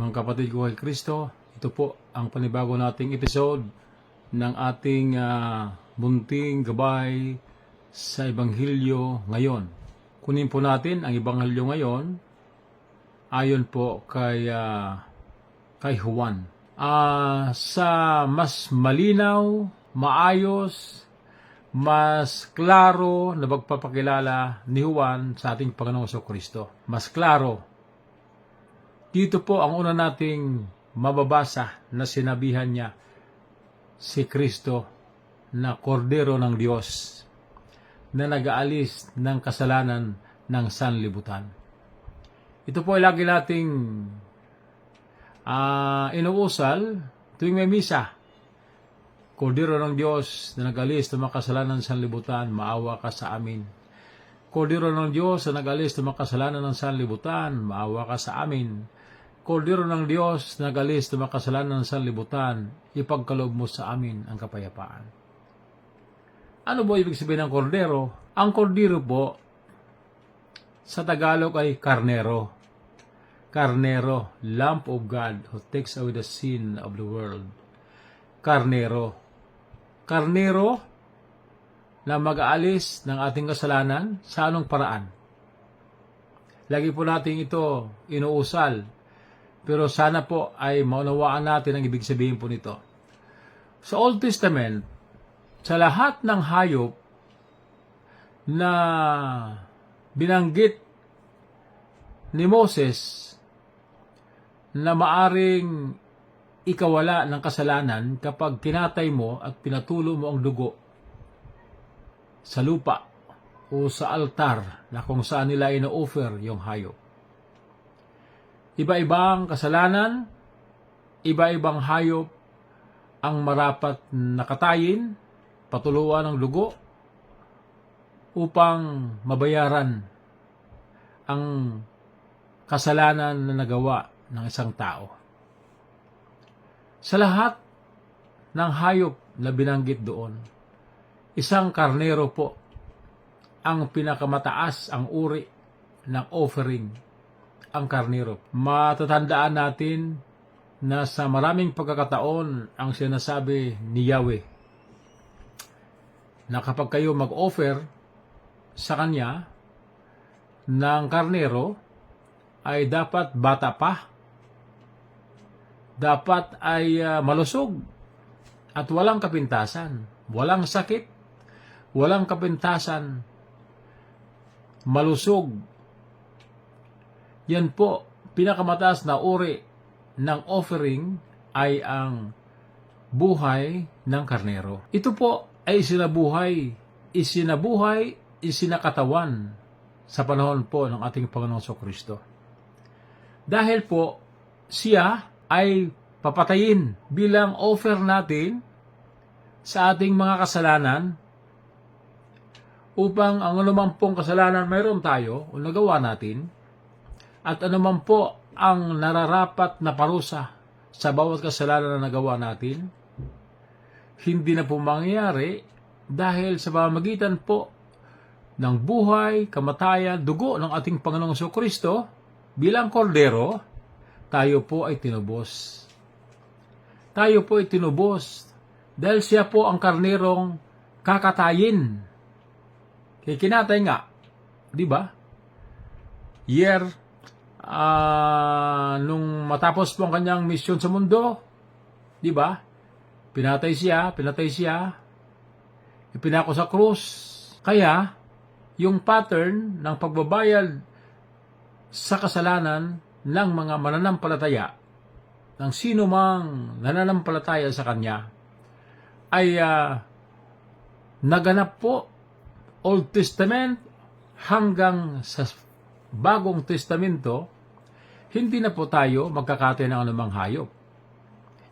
Mga kapatid ko kay Kristo, ito po ang panibago nating episode ng ating ah, bunting gabay sa Ebanghelyo ngayon. Kunin po natin ang Ebanghelyo ngayon ayon po kay ah, kay Juan. Ah, sa mas malinaw, maayos, mas klaro na magpapakilala ni Juan sa ating Panginoong Kristo. Mas klaro. Dito po ang una nating mababasa na sinabihan niya si Kristo na kordero ng Diyos na nag-aalis ng kasalanan ng sanlibutan. Ito po ay lagi nating ah inuusal tuwing may misa. Kordero ng Diyos na nag-alis ng mga kasalanan ng sanlibutan, maawa ka sa amin. Kordero ng Diyos na nag-alis ng mga kasalanan ng sanlibutan, maawa ka sa amin. Kordero ng Diyos na nag-alis ng mga kasalanan ng sanlibutan, ipagkaloob mo sa amin ang kapayapaan. Ano po ibig sabihin ng kordero? Ang kordero po, sa Tagalog ay karnero. Karnero, Lamb of God who takes away the sin of the world. Karnero. Karnero na mag-aalis ng ating kasalanan sa anong paraan? Lagi po natin ito inuusal. Pero sana po ay maunawaan natin ang ibig sabihin po nito. Sa Old Testament, sa lahat ng hayop na binanggit ni Moses na maaring ikawala ng kasalanan kapag tinatay mo at pinatulo mo ang dugo sa lupa o sa altar na kung saan nila ino-offer yung hayop. Iba-ibang kasalanan, iba-ibang hayop ang marapat nakatayin, patuluan ng dugo upang mabayaran ang kasalanan na nagawa ng isang tao. Sa lahat ng hayop na binanggit doon, isang karnero po ang pinakamataas ang uri ng offering ang karnero. Matatandaan natin na sa maraming pagkakataon ang sinasabi ni Yahweh na kapag kayo mag-offer sa Kanya ng karnero ay dapat bata pa, dapat ay ah, malusog at walang kapintasan, walang sakit, walang kapintasan, malusog. Yan po, pinakamataas na uri ng offering ay ang buhay ng karnero. Ito po ay isinabuhay, isinabuhay, isinakatawan sa panahon po ng ating Panginoong So Kristo. Dahil po, siya ay papatayin bilang offer natin sa ating mga kasalanan upang ang anumang pong kasalanan mayroon tayo o nagawa natin at anuman po ang nararapat na parusa sa bawat kasalanan na nagawa natin, hindi na po mangyayari dahil sa pamamagitan po ng buhay, kamatayan, dugo ng ating Panginoong Hesus Kristo bilang kordero, tayo po ay tinubos. Tayo po ay tinubos dahil siya po ang karnerong kakatayin. Kaya kinatay nga, di ba? Year ah nung matapos po ang kanyang misyon sa mundo, di ba? Pinatay siya, pinatay siya, ipinako sa krus. Kaya, yung pattern ng pagbabayad sa kasalanan ng mga mananampalataya, ng sino mang nananampalataya sa Kanya, ay ah, naganap po Old Testament hanggang sa Bagong Testamento, hindi na po tayo magkakatay ng anumang hayop.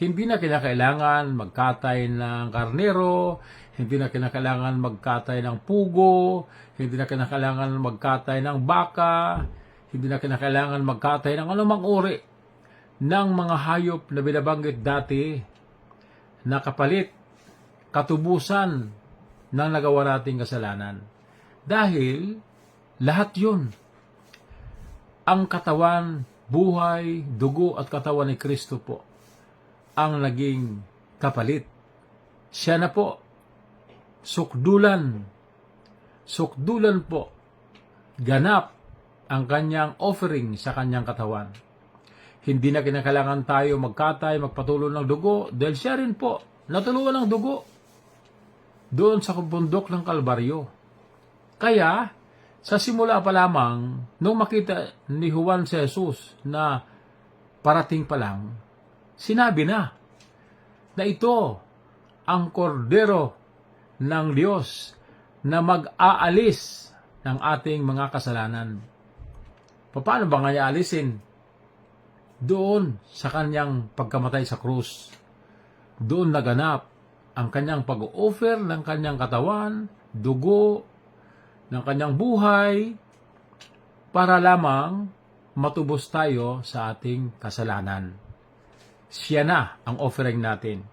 Hindi na kinakailangan magkatay ng karnero, hindi na kinakailangan magkatay ng pugo, hindi na kinakailangan magkatay ng baka, hindi na kinakailangan magkatay ng anumang uri ng mga hayop na binabanggit dati na kapalit, katubusan ng nagawa nating kasalanan. Dahil lahat yun ang katawan buhay, dugo at katawan ni Kristo po ang naging kapalit. Siya na po, sukdulan, sukdulan po, ganap ang kanyang offering sa kanyang katawan. Hindi na kinakailangan tayo magkatay, magpatuloy ng dugo dahil siya rin po natulungan ng dugo doon sa bundok ng Kalbaryo. Kaya, sa simula pa lamang, nung makita ni Juan si Jesus na parating pa lang, sinabi na na ito ang kordero ng Diyos na mag-aalis ng ating mga kasalanan. Paano ba nga alisin? Doon sa kanyang pagkamatay sa krus. Doon naganap ang kanyang pag-offer ng kanyang katawan, dugo, ng kanyang buhay, para lamang matubos tayo sa ating kasalanan. Siya na ang offering natin.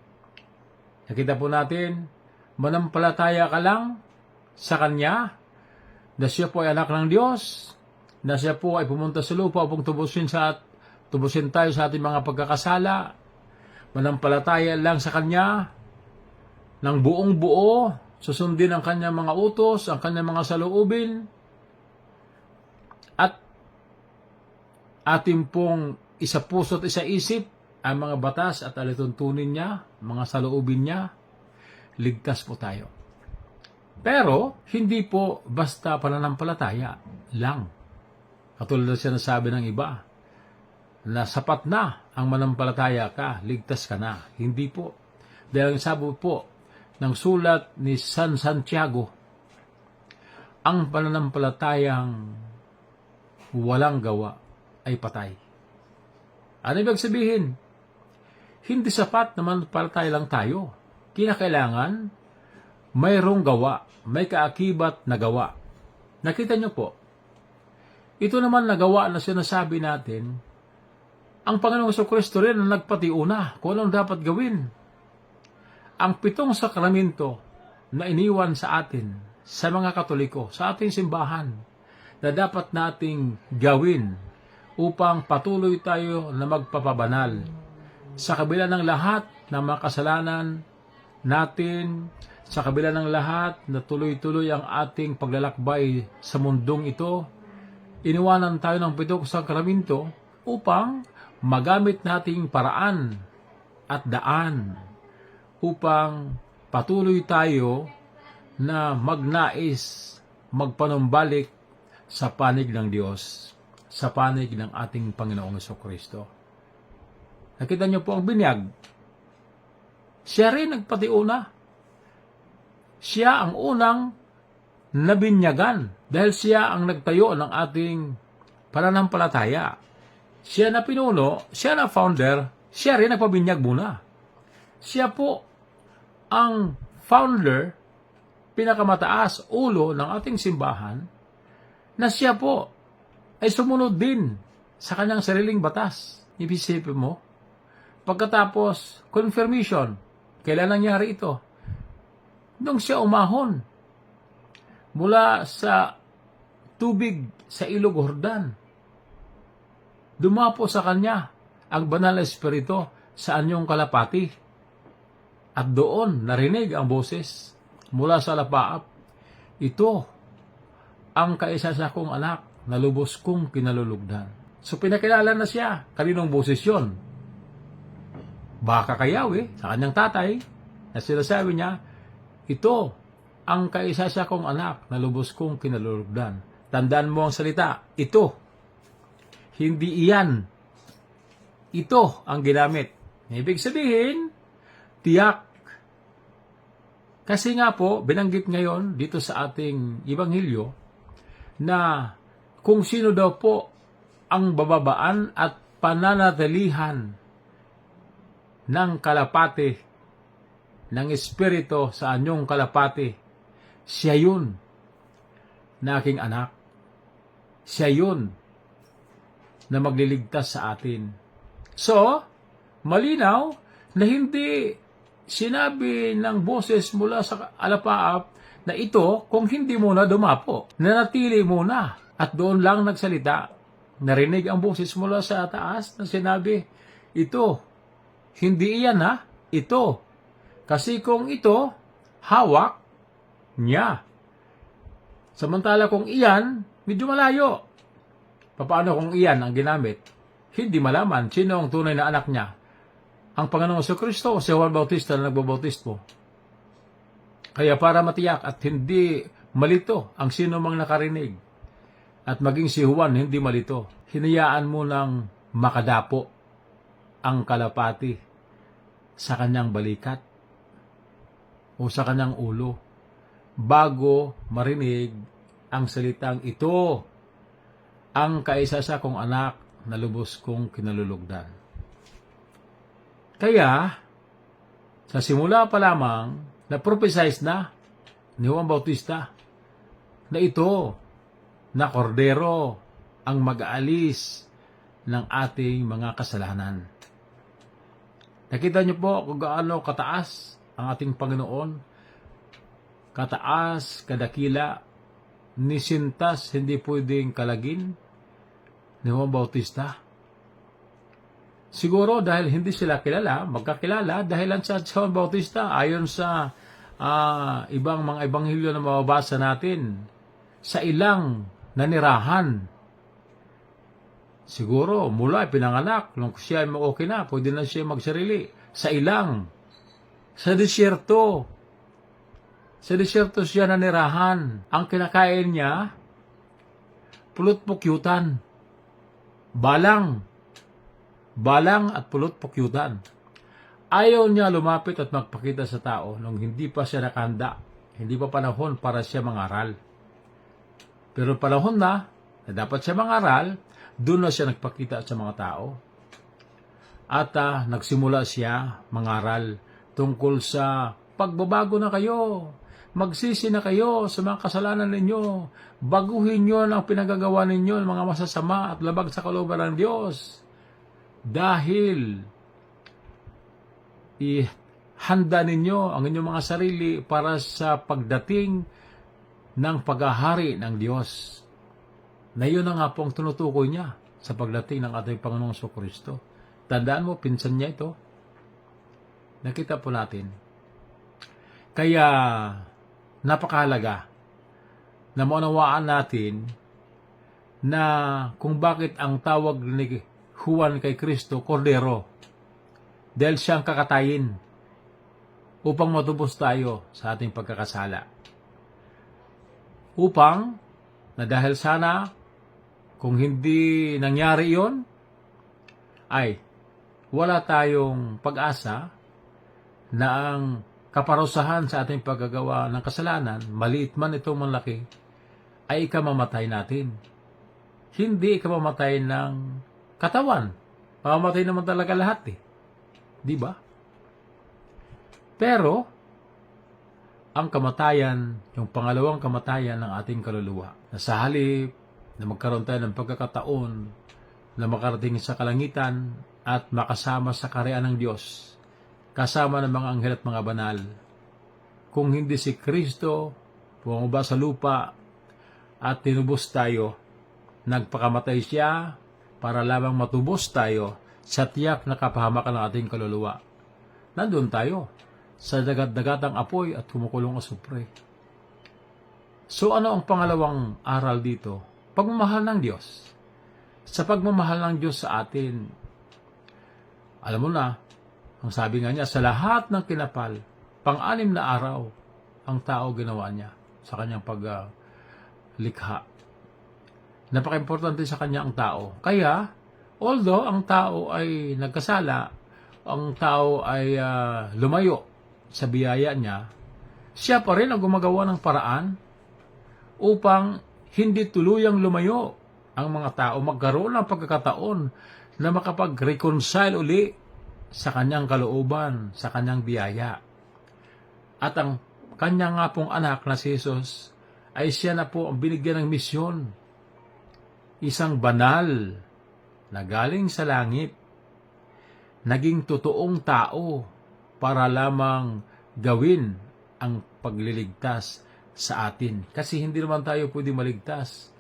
Nakita po natin, manampalataya ka lang sa Kanya, na siya po ay anak ng Diyos, na siya po ay pumunta sa lupa upang tubusin, sa, tubusin tayo sa ating mga pagkakasala, manampalataya lang sa Kanya, ng buong buo, susundin ang kanyang mga utos, ang kanyang mga saloobin, at ating pong isa puso at isa isip ang mga batas at alituntunin niya, mga saloobin niya, ligtas po tayo. Pero, hindi po basta pananampalataya lang. Katulad na siya nasabi ng iba, na sapat na ang manampalataya ka, ligtas ka na. Hindi po. Dahil ang sabi po ng sulat ni San Santiago, ang pananampalatayang walang gawa ay patay. Ano ibig sabihin? Hindi sapat na manampalataya lang tayo. Kinakailangan mayroong gawa, may kaakibat na gawa. Nakita niyo po, ito naman na gawa na sinasabi natin, ang Panginoong Kristo rin ang nagpatiuna kung anong dapat gawin ang pitong sakramento na iniwan sa atin, sa mga katoliko, sa ating simbahan, na dapat nating gawin upang patuloy tayo na magpapabanal. Sa kabila ng lahat ng mga kasalanan natin, sa kabila ng lahat na tuloy-tuloy ang ating paglalakbay sa mundong ito, iniwanan tayo ng pitong sakramento upang magamit nating paraan at daan upang patuloy tayo na magnais, magpanumbalik sa panig ng Diyos, sa panig ng ating Panginoong Kristo. Nakita niyo po ang binyag. Siya rin nagpatiuna. Siya ang unang nabinyagan dahil siya ang nagtayo ng ating pananampalataya. Siya na pinuno, siya na founder, siya rin nagpabinyag muna. Siya po ang founder, pinakamataas ulo ng ating simbahan, na siya po ay sumunod din sa kanyang sariling batas. Ibisipin mo, pagkatapos confirmation, kailan nangyari ito? Nung siya umahon mula sa tubig sa ilog Hordan. Dumapo sa kanya ang banal na espiritu sa anyong kalapati at doon narinig ang boses mula sa lapaap. Ito ang kaisa sa kong anak na lubos kong kinalulugdan. So pinakilala na siya. Kaninong boses yun? Baka kayaw eh, sa kanyang tatay, na sinasabi niya, ito ang kaisa sa kong anak na lubos kong kinalulugdan. Tandaan mo ang salita, ito. Hindi iyan. Ito ang ginamit. Ibig sabihin, tiyak kasi nga po, binanggit ngayon dito sa ating Ibanghilyo na kung sino daw po ang bababaan at pananatilihan ng kalapati, ng Espiritu sa anyong kalapati, siya yun na aking anak. Siya yun na magliligtas sa atin. So, malinaw na hindi sinabi ng boses mula sa alapaap na ito kung hindi muna dumapo. Nanatili muna at doon lang nagsalita. narinig ang boses mula sa taas na sinabi, Ito, hindi iyan ha, ito. Kasi kung ito, hawak niya. Samantala kung iyan, medyo malayo. Paano kung iyan ang ginamit? Hindi malaman sino ang tunay na anak niya. Ang Panginoong sa Kristo o si Juan Bautista na nagbabautismo. Kaya para matiyak at hindi malito ang sino mang nakarinig at maging si Juan hindi malito, hinayaan mo ng makadapo ang kalapati sa kanyang balikat o sa kanyang ulo bago marinig ang salitang ito ang kaisa sa kong anak na lubos kong kinalulugdan. Kaya, sa simula pa lamang, na-prophesize na ni Juan Bautista na ito, na kordero, ang mag-aalis ng ating mga kasalanan. Nakita niyo po kung gaano kataas ang ating Panginoon. Kataas, kadakila, nisintas, hindi pwedeng kalagin ni Juan Bautista. Siguro dahil hindi sila kilala, magkakilala dahilan sa Juan Bautista ayon sa ah, ibang mga ebanghelyo na mababasa natin sa ilang nanirahan. Siguro mula pinanganak nung siya ay okay na, pwede na siya magsarili sa ilang sa disyerto. Sa disyerto siya nanirahan. Ang kinakain niya pulot pukyutan. Balang balang at pulot pukyutan. Ayaw niya lumapit at magpakita sa tao nung hindi pa siya nakanda, hindi pa panahon para siya mangaral. Pero panahon na, na dapat siya mangaral, doon na siya nagpakita sa mga tao. At ah, nagsimula siya mangaral tungkol sa pagbabago na kayo, magsisi na kayo sa mga kasalanan ninyo, baguhin nyo ang pinagagawa ninyo, mga masasama at labag sa kalooban ng Diyos dahil ihanda ninyo ang inyong mga sarili para sa pagdating ng paghahari ng Diyos. Na yun na nga po ang tinutukoy niya sa pagdating ng ating Panginoong So Kristo. Tandaan mo, pinsan niya ito. Nakita po natin. Kaya, napakahalaga na maunawaan natin na kung bakit ang tawag ni Juan kay Kristo, Kordero. Dahil siyang kakatayin upang matubos tayo sa ating pagkakasala. Upang, na dahil sana, kung hindi nangyari yon ay wala tayong pag-asa na ang kaparusahan sa ating paggagawa ng kasalanan, maliit man ito malaki, ay ikamamatay natin. Hindi ikamamatay ng katawan. Mamamatay naman talaga lahat eh. Di ba? Pero, ang kamatayan, yung pangalawang kamatayan ng ating kaluluwa, na sa halip na magkaroon tayo ng pagkakataon na makarating sa kalangitan at makasama sa karean ng Diyos, kasama ng mga anghel at mga banal. Kung hindi si Kristo, bumaba sa lupa at tinubos tayo, nagpakamatay siya para lamang matubos tayo sa tiyak na kapahamakan ng ating kaluluwa. Nandun tayo sa dagat-dagatang apoy at kumukulong asupre. So ano ang pangalawang aral dito? Pagmamahal ng Diyos. Sa pagmamahal ng Diyos sa atin, alam mo na, ang sabi nga niya, sa lahat ng kinapal, pang-anim na araw, ang tao ginawa niya sa kanyang paglikha. Napaka-importante sa kanya ang tao. Kaya, although ang tao ay nagkasala, ang tao ay ah, lumayo sa biyaya niya, siya pa rin ang gumagawa ng paraan upang hindi tuluyang lumayo ang mga tao magkaroon ng pagkakataon na makapag-reconcile uli sa kanyang kalooban, sa kanyang biyaya. At ang kanya nga pong anak na si Jesus ay siya na po ang binigyan ng misyon. Isang banal na galing sa langit, naging totoong tao para lamang gawin ang pagliligtas sa atin. Kasi hindi naman tayo pwede maligtas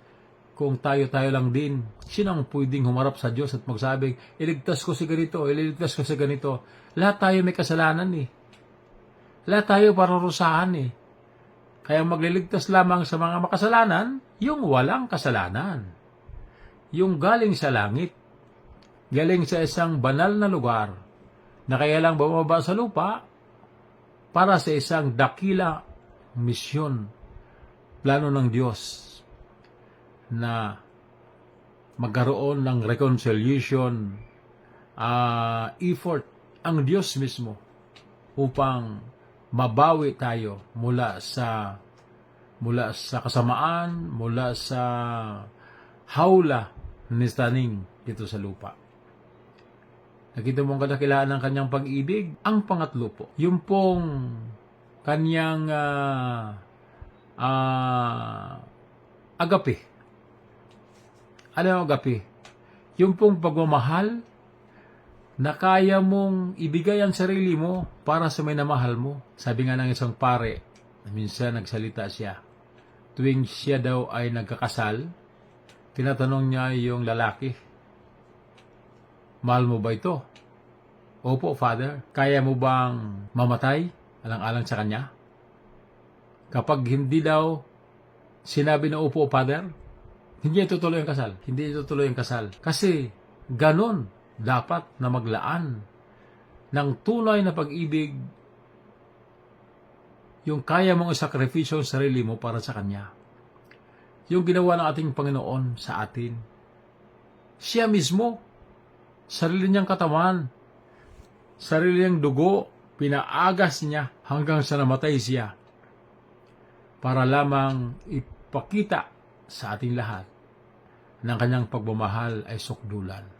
kung tayo-tayo lang din, sino ang pwedeng humarap sa Diyos at magsabing, iligtas ko si ganito, iligtas ko si ganito. Lahat tayo may kasalanan eh. Lahat tayo parurusahan eh. Kaya magliligtas lamang sa mga makasalanan, yung walang kasalanan. Yung galing sa langit, galing sa isang banal na lugar, na kaya lang bumaba sa lupa para sa isang dakila misyon, plano ng Diyos na magkaroon ng reconciliation ah, effort ang Diyos mismo upang mabawi tayo mula sa mula sa kasamaan, mula sa hawla ni dito sa lupa. Nakita mo ang kadakilaan ng kanyang pag-ibig. Ang pangatlo po, yung pong kanyang ah, ah, agape. Ano ang agape? Yung pong pagmamahal na kaya mong ibigay ang sarili mo para sa may namahal mo. Sabi nga ng isang pare, minsan nagsalita siya, tuwing siya daw ay nagkakasal, tinatanong niya yung lalaki, Mahal mo ba ito? Opo, Father. Kaya mo bang mamatay alang-alang sa kanya? Kapag hindi daw sinabi na opo, Father, hindi itutuloy ang kasal. Hindi itutuloy ang kasal. Kasi ganon dapat na maglaan ng tunay na pag-ibig yung kaya mong isakripisyo ang sarili mo para sa Kanya. Yung ginawa ng ating Panginoon sa atin. Siya mismo, sarili niyang katawan, sarili niyang dugo, pinaagas niya hanggang sa namatay siya para lamang ipakita sa ating lahat ng kanyang pagmamahal ay sukdulan.